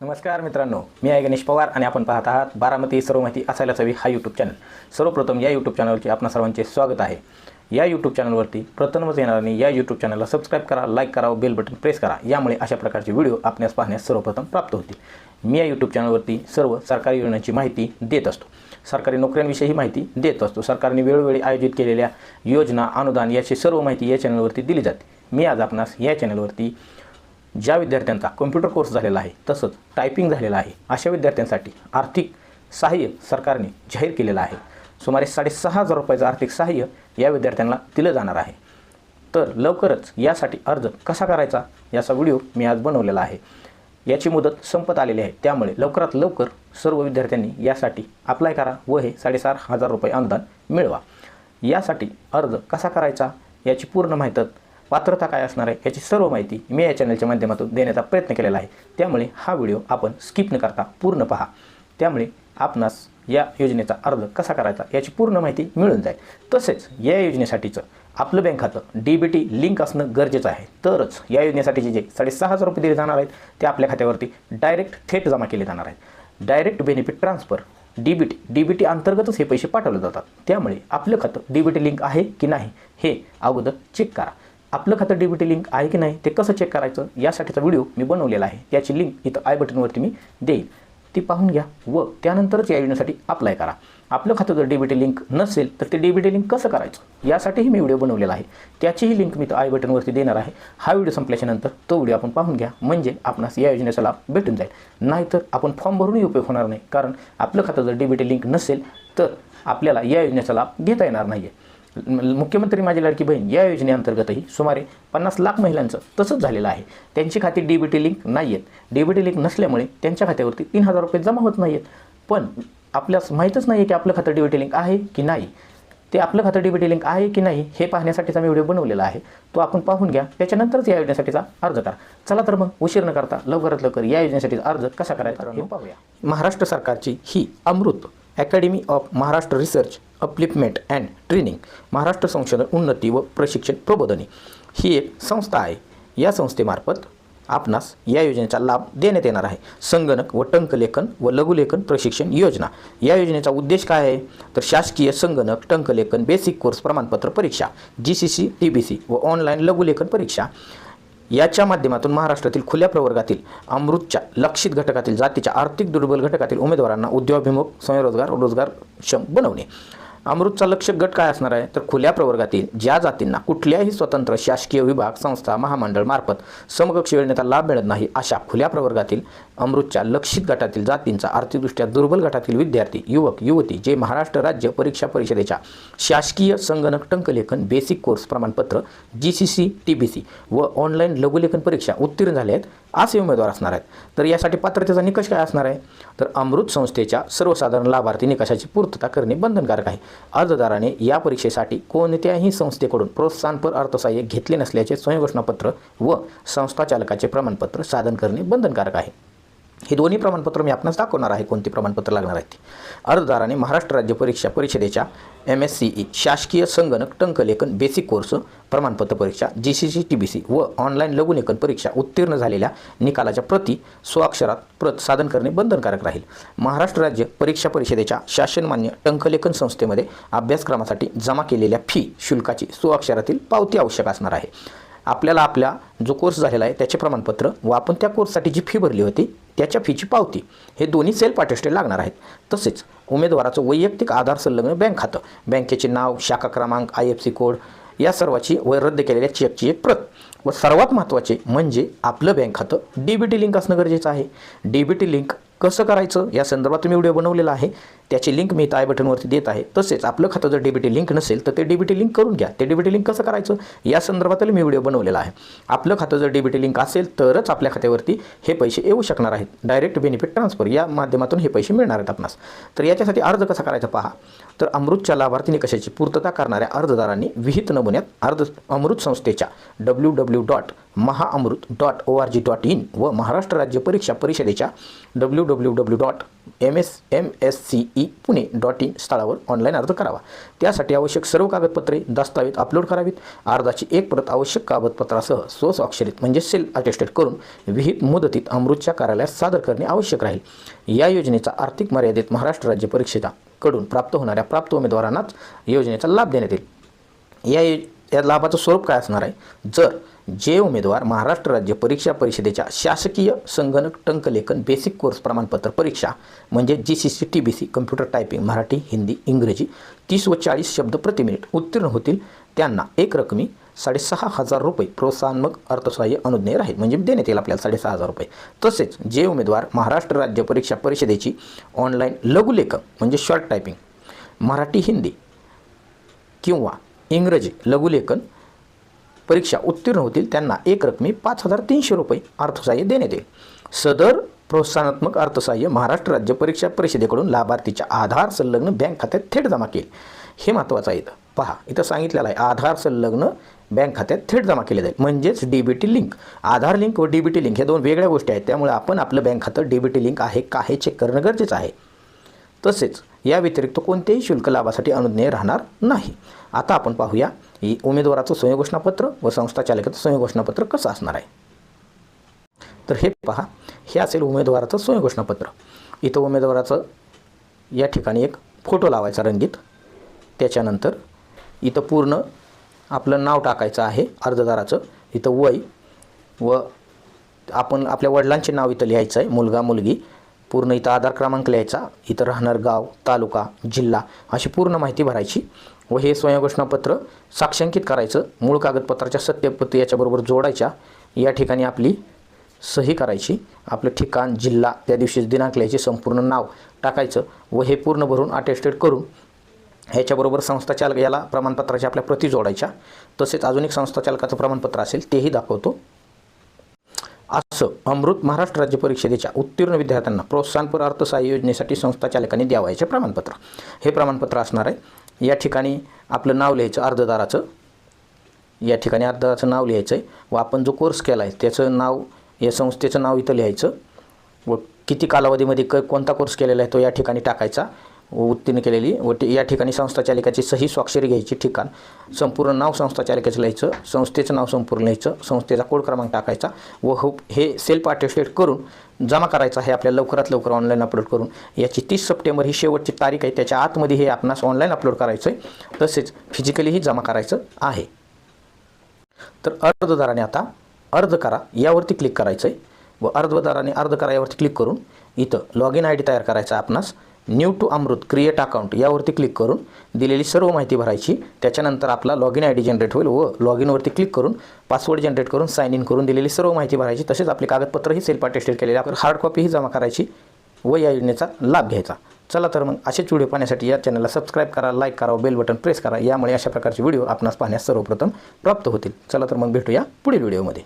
नमस्कार मित्रांनो मी आहे गणेश पवार आणि आपण पाहत आहात बारामती सर्व माहिती असायलाच हवी हा यूट्यूब चॅनल सर्वप्रथम या यूट्यूब चॅनलवरती आपणा सर्वांचे स्वागत आहे. या यूट्यूब चॅनलवरती प्रथमच येणाऱ्यांनी या यूट्यूब चॅनलला सबस्क्राईब करा लाईक करा बेल बटन प्रेस करा. यामुळे अशा प्रकारचे व्हिडिओ आपल्यास पाहण्यास सर्वप्रथम प्राप्त होतील. मी या यूट्यूब चॅनलवरती सर्व सरकारी योजनांची माहिती देत असतो. सरकारी नोकऱ्यांविषयी माहिती देत असतो. सरकारने वेळोवेळी आयोजित केलेल्या योजना अनुदान याची सर्व माहिती या चॅनलवरती दिली जाते. मी आज आपणास या चॅनलवरती ज्या विद्यार्थ्यांचा कॉम्प्युटर कोर्स झालेला आहे तसंच टायपिंग झालेला आहे अशा विद्यार्थ्यांसाठी आर्थिक सहाय्य सरकारने जाहीर केलेलं आहे. सुमारे साडेसहा हजार रुपयाचं आर्थिक सहाय्य या विद्यार्थ्यांना दिलं जाणार आहे. तर लवकरच यासाठी अर्ज कसा करायचा याचा व्हिडिओ मी आज बनवलेला आहे. याची मुदत संपत आलेली आहे. त्यामुळे लवकरात लवकर सर्व विद्यार्थ्यांनी यासाठी अप्लाय करा व हे साडेसात हजार रुपये अनुदान मिळवा. यासाठी अर्ज कसा करायचा याची पूर्ण माहिती पात्रता काय असणार आहे याची सर्व माहिती मी या चॅनलच्या माध्यमातून देण्याचा प्रयत्न केलेला आहे. त्यामुळे हा व्हिडिओ आपण स्किप न करता पूर्ण पहा. त्यामुळे आपणास या योजनेचा अर्ज कसा करायचा याची पूर्ण माहिती मिळून जाईल. तसेच या योजनेसाठीचं आपलं बँक खातं डी बी टी लिंक असणं गरजेचं आहे. तरच या योजनेसाठीचे जे साडेसहा हजार रुपये दिले जाणार आहेत ते आपल्या खात्यावरती डायरेक्ट थेट जमा केले जाणार आहेत. Direct benefit transfer D B T D B T अंतर्गतच हे पैसे पाठवले जातात. त्यामुळे आपलं खातं डी बी टी लिंक आहे की नाही हे अगोदर चेक करा. आपलं खातं डीबीटी लिंक आहे की नाही ते कसं चेक करायचं यासाठीचा व्हिडिओ मी बनवलेला आहे. त्याची लिंक इथं आय बटनवरती मी देईल ती पाहून घ्या व त्यानंतरच या योजनेसाठी अप्लाय करा. आपलं खातं जर डी लिंक नसेल तर ते डी लिंक कसं करायचं? यासाठीही मी व्हिडिओ बनवलेला आहे. त्याचीही लिंक मी तर आय बटनवरती देणार आहे. हा व्हिडिओ संपल्याच्या नंतर तो व्हिडिओ आपण पाहून घ्या. म्हणजे आपणास या योजनेचा लाभ भेटून जाईल. नाहीतर आपण फॉर्म भरूनही उपयोग होणार नाही. कारण आपलं खातं जर डी बी टी लिंक नसेल तर आपल्याला या योजनेचा लाभ घेता येणार नाही आहे मुख्यमंत्री माझी लाडकी बहीण या योजनेअंतर्गतही सुमारे पन्नास लाख महिलांचं तसंच झालेलं आहे. त्यांची खाती डी बी टी लिंक नाही आहेत डी बी टी लिंक नसल्यामुळे त्यांच्या खात्यावरती तीन हजार रुपये जमा होत नाही आहेत पण आपल्यास माहीतच नाही आहे की आपलं खातं डी बी टी लिंक आहे की नाही. ते आपलं खातं डी बी टी लिंक आहे की नाही हे पाहण्यासाठीचा मी व्हिडिओ बनवलेला आहे. तो आपण पाहून घ्या. त्याच्यानंतरच या योजनेसाठीचा अर्ज करा. चला तर मग उशीर न करता लवकरात लवकर या योजनेसाठीचा अर्ज कसा करायचा हे पाहूया. महाराष्ट्र सरकारची ही Amrut academy of Maharashtra research upliftment and training Maharashtra संशोधन उन्नती व प्रशिक्षण प्रबोधनी ही एक संस्था आहे. या संस्थेमार्फत आपणास या योजनेचा लाभ देण्यात येणार आहे. संगणक व टंकलेखन व लघुलेखन प्रशिक्षण योजना. या योजनेचा उद्देश काय आहे? तर शासकीय संगणक टंकलेखन बेसिक कोर्स प्रमाणपत्र परीक्षा G C C T B C व ऑनलाईन लघुलेखन परीक्षा. याच्या माध्यमातून महाराष्ट्रातील खुल्या प्रवर्गातील अमृतच्या लक्षित घटकातील जातीच्या आर्थिक दुर्बल घटकातील उमेदवारांना उद्योगाभिमुख स्वयंरोजगार रोजगारक्षम बनवणे. अमृतचा लक्ष गट काय असणार आहे? तर खुल्या प्रवर्गातील ज्या जातींना कुठल्याही स्वतंत्र शासकीय विभाग संस्था महामंडळ मार्फत समकक्ष योजनेचा लाभ मिळत नाही अशा खुल्या प्रवर्गातील अमृतच्या लक्षित गटातील जातींचा आर्थिकदृष्ट्या दुर्बल गटातील विद्यार्थी युवक युवती जे महाराष्ट्र राज्य परीक्षा परिषदेच्या शासकीय संगणक टंकलेखन बेसिक कोर्स प्रमाणपत्र G C C T B C व ऑनलाईन लघुलेखन परीक्षा उत्तीर्ण झाल्या आहेत असे उमेदवार असणार आहेत. तर यासाठी पात्रतेचा निकष काय असणार आहे? तर अमृत संस्थेच्या सर्वसाधारण लाभार्थी निकषाची पूर्तता करणे बंधनकारक आहे. अर्जदाराने या परीक्षेसाठी कोणत्याही संस्थेकडून प्रोत्साहनपर अर्थसहाय्य घेतले नसल्याचे स्वयंघोषणापत्र व संस्था चालकाचे प्रमाणपत्र सादर करणे बंधनकारक आहे. हे दोन्ही प्रमाणपत्र मी आपणास दाखवणार आहे कोणती प्रमाणपत्र लागणार आहेत अर्जदाराने महाराष्ट्र राज्य परीक्षा परिषदेच्या एम एस सी ई शासकीय संगणक टंकलेखन बेसिक कोर्स प्रमाणपत्र परीक्षा G C C T B C व ऑनलाईन लघुलेखन परीक्षा उत्तीर्ण झालेल्या निकालाच्या प्रती स्वाक्षरात प्रत सादन करणे बंधनकारक राहील. महाराष्ट्र राज्य परीक्षा परिषदेच्या शासनमान्य टंकलेखन संस्थेमध्ये अभ्यासक्रमासाठी जमा केलेल्या फी शुल्काची स्वाक्षरातील पावती आवश्यक असणार आहे. आपल्याला आपला जो कोर्स झालेला आहे त्याचे प्रमाणपत्र व आपण त्या कोर्ससाठी जी फी भरली होती त्याच्या फीची पावती हे दोन्ही सेल्फ अटेस्टेड लागणार आहेत. तसेच उमेदवाराचं वैयक्तिक आधार संलग्न बँक खातं. बँकेचे नाव शाखा क्रमांक आय एफ सी कोड या सर्वाची व रद्द केलेल्या चेकची एक प्रत. व सर्वात महत्त्वाचे म्हणजे आपलं बँक खातं. डी बी टी लिंक असणं गरजेचं आहे. डी बी टी लिंक कसं करायचं? या संदर्भात मी व्हिडिओ बनवलेला आहे. त्याची लिंक मी आय बटनवरती देत आहे. तसेच आपलं खातं जर डी लिंक नसेल तर ते डी लिंक करून घ्या. ते डी लिंक कसं करायचं? या संदर्भातही मी व्हिडिओ बनवलेला आहे. आपलं खातं जर डी लिंक असेल तरच आपल्या खात्यावरती हे पैसे येऊ शकणार आहेत. डायरेक्ट बेनिफिट ट्रान्सफर या माध्यमातून हे पैसे मिळणार आहेत आपणास. तर याच्यासाठी अर्ज कसा करायचा पहा. तर अमृतच्या लाभार्थी निकषाची पूर्तता करणाऱ्या अर्जदारांनी विहित नमुन्यात अर्ज अमृत संस्थेच्या W W dot Mahaamrut dot O R G dot in व महाराष्ट्र राज्य परीक्षा परिषदेच्या W W W dot M S M S C E Pune dot in स्थळावर ऑनलाईन अर्ज करावा. त्यासाठी आवश्यक सर्व कागदपत्रे दस्तावेज अपलोड करावीत. अर्जाची एक प्रत आवश्यक कागदपत्रासह स्वस्वाक्षरित म्हणजे सेल अटेस्टेड करून विहित मुदतीत अमृतच्या कार्यालयात सादर करणे आवश्यक राहील. या योजनेचा आर्थिक मर्यादेत महाराष्ट्र राज्य परीक्षेचा कडून प्राप्त होणाऱ्या प्राप्त उमेदवारांनाच योजनेचा लाभ देण्यात येईल. या या लाभाचं स्वरूप काय असणार आहे? जर जे उमेदवार महाराष्ट्र राज्य परीक्षा परिषदेच्या शासकीय संगणक टंकलेखन बेसिक कोर्स प्रमाणपत्र परीक्षा म्हणजे G C C T B C computer typing Marathi Hindi Ingraji तीस व चाळीस शब्द प्रति मिनिट उत्तीर्ण होतील. त्यांना एक रकमी साडेसहा हजार रुपये प्रोत्साहनमक अर्थसहाय्य अनुज्ञेय राहील. म्हणजे देण्यात येईल आपल्याला साडेसहा हजार रुपये. तसेच जे उमेदवार महाराष्ट्र राज्य परीक्षा परिषदेची ऑनलाईन लघुलेखन म्हणजे शॉर्ट टायपिंग मराठी हिंदी किंवा इंग्रजी लघुलेखन परीक्षा उत्तीर्ण होतील त्यांना एक रकमी पाच हजार तीनशे रुपये अर्थसहाय्य देण्यात येईल. सदर प्रोत्साहनात्मक अर्थसहाय्य महाराष्ट्र राज्य परीक्षा परिषदेकडून लाभार्थीच्या आधार संलग्न बँक खात्यात थेट जमा केले. हे महत्त्वाचं आहे इथं. पहा इथं सांगितलेलं आहे आधार संलग्न बँक खात्यात थेट जमा केले जाईल. म्हणजेच D B T link. Aadhaar link व डी बी टी लिंक ह्या दोन वेगळ्या गोष्टी आहेत त्यामुळे आपण आपलं बँक खातं डी बी टी लिंक आहे का हे चेक करणं गरजेचं आहे. तसेच या व्यतिरिक्त कोणत्याही शुल्क लाभासाठी अनुज्ञेय राहणार नाही. आता आपण पाहूया ही उमेदवाराचं स्वयंघोषणापत्र व संस्था चालकाचं स्वयंघोषणापत्र कसं असणार आहे? तर हे पहा हे असेल उमेदवाराचं स्वयंघोषणापत्र इथं उमेदवाराचं या ठिकाणी एक फोटो लावायचा रंगीत. त्याच्यानंतर इथं पूर्ण आपलं नाव टाकायचं आहे अर्जदाराचं. इथं वय व आपण आपल्या वडिलांचे नाव इथं लिहायचं आहे. मुलगा मुलगी. पूर्ण इथं आधार क्रमांक लिहायचा. इथं राहणार गाव तालुका जिल्हा अशी पूर्ण माहिती भरायची. व हे स्वयंघोषणापत्र साक्षांकित करायचं मूळ कागदपत्राच्या सत्यपती याच्याबरोबर जोडायच्या या ठिकाणी आपली सही करायची आपलं ठिकाण जिल्हा त्या दिवशी दिनांक लिहायचे संपूर्ण नाव टाकायचं व हे पूर्ण भरून अटेस्टेड करून ह्याच्याबरोबर संस्था चालक याला प्रमाणपत्राच्या आपल्या प्रती जोडायच्या. तसेच अजून एक संस्था चालकाचं प्रमाणपत्र असेल तेही दाखवतो. असं अमृत महाराष्ट्र राज्य परिषदेच्या उत्तीर्ण विद्यार्थ्यांना प्रोत्साहनपर अर्थसहाय्य योजनेसाठी संस्थाचालकांनी द्यावायचे प्रमाणपत्र. हे प्रमाणपत्र असणार आहे या ठिकाणी आपलं नाव लिहायचं अर्जदाराचं. या ठिकाणी अर्जदाराचं नाव लिहायचं आहे व आपण जो कोर्स केला आहे त्याचं नाव या संस्थेचं नाव इथं लिहायचं. व किती कालावधीमध्ये क कोणता कोर्स केलेला आहे तो या ठिकाणी टाकायचा. उत्तीर्ण केलेली व या ठिकाणी संस्था चालिकाची सही स्वाक्षरी घ्यायची ठिकाण. संपूर्ण नाव संस्था चालिकाचं लिहायचं संस्थेचं नाव संपूर्ण लिहायचं संस्थेचा कोड क्रमांक टाकायचा व हो हे सेल्फ अटेस्टेड करून जमा करायचं आहे आपल्याला लवकरात लवकर ऑनलाईन अपलोड करून. याची तीस सप्टेंबर ही शेवटची तारीख आहे त्याच्या आतमध्ये हे आपणास ऑनलाईन अपलोड करायचं आहे तसेच फिजिकलीही जमा करायचं आहे. तर अर्जदाराने आता अर्ज करा यावरती क्लिक करायचं आहे व अर्जदाराने अर्ज करा यावरती क्लिक करून इथं लॉग इन आय डी तयार करायचा आहे आपणास. New to Amrut create account यावरती क्लिक करून दिलेली सर्व माहिती भरायची. त्याच्यानंतर आपला log in I D generate होईल व लॉग इनवरती क्लिक करून पासवर्ड जनरेट करून साइन इन करून दिलेली सर्व माहिती भरायची. तसेच आपली कागदपत्रही सेल्फ अटेस्टेड केलेली आपण हार्ड कॉपीही जमा करायची व या योजनेचा लाभ घ्यायचा. चला तर मग असेच व्हिडिओ पाहण्यासाठी या चॅनलला सबस्क्राईब करा लाईक करा बेल बटन प्रेस करा. यामुळे अशा प्रकारचे व्हिडिओ आपणास पाहण्यास सर्वप्रथम प्राप्त होतील. चला तर मग भेटूया पुढील व्हिडिओमध्ये